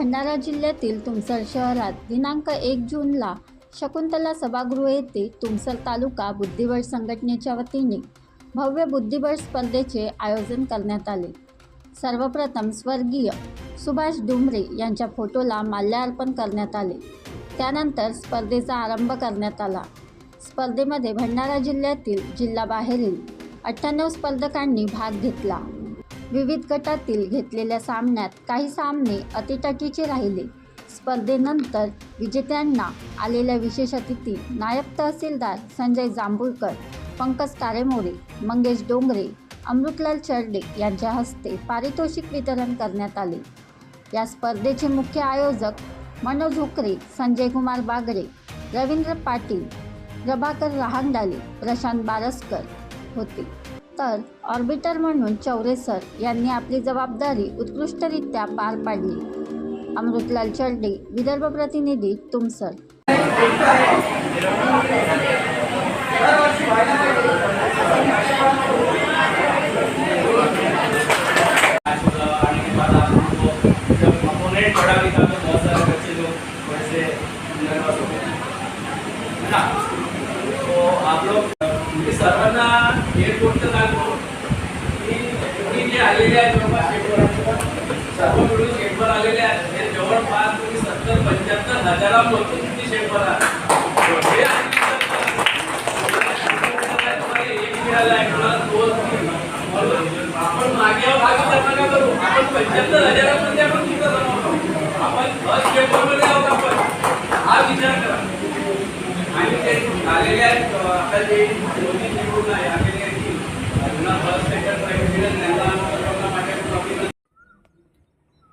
भंडारा जिल्ह्यातील तुमसर शहरात दिनांक एक जूनला शकुंतला सभागृह येथे तुमसर तालुका बुद्धिबळ संघटनेच्या वतीने भव्य बुद्धिबळ स्पर्धेचे आयोजन करण्यात आले. सर्वप्रथम स्वर्गीय सुभाष डुमरे यांच्या फोटोला माल्यार्पण करण्यात आले. त्यानंतर स्पर्धेचा आरंभ करण्यात आला. स्पर्धेमध्ये भंडारा जिल्ह्यातील जिल्हाबाहेरील अठ्ठ्याण्णव स्पर्धकांनी भाग घेतला. विविध गटातील घेतलेल्या सामन्यात काही सामने अतिटाकीचे राहिले. स्पर्धेनंतर विजेत्यांना आलेल्या विशेष अतिथी नायब तहसीलदार संजय जांभूळकर पंकज कारेमोरे मंगेश डोंगरे अमृतलाल चर्डे यांच्या हस्ते पारितोषिक वितरण करण्यात आले. या स्पर्धेचे मुख्य आयोजक मनोज हुकरे संजय कुमार बागरे रवींद्र पाटील प्रभाकर रहांगडाले प्रशांत बारसकर होते. तर ऑर्बिटर म्हणून चौरे सर यांनी आपली जबाबदारी उत्कृष्टरित्या पार पाडली. अमृतलाल चर्डे विदर्भ प्रतिनिधी तुमसर. सर्वांना एअरपोर्टचं आलेले आहेत जवळपास सर्व मिळून आलेले आहेत. हे जवळपास तुम्ही सत्तर पंच्याहत्तर हजारामधून किती एक मिळाला आहे दोन तीन आपण मागे करू? आपण पंच्याहत्तर हजारामध्ये आपण आपण फर्स्ट पेपरमध्ये आहोत आपण. हा विचार करा. आणि ते आलेले आहेत आता जे दोन्ही निवडून आहे आलेले आहेत की पुन्हा फर्स्ट सेकंड प्राईज मिळेल त्यांना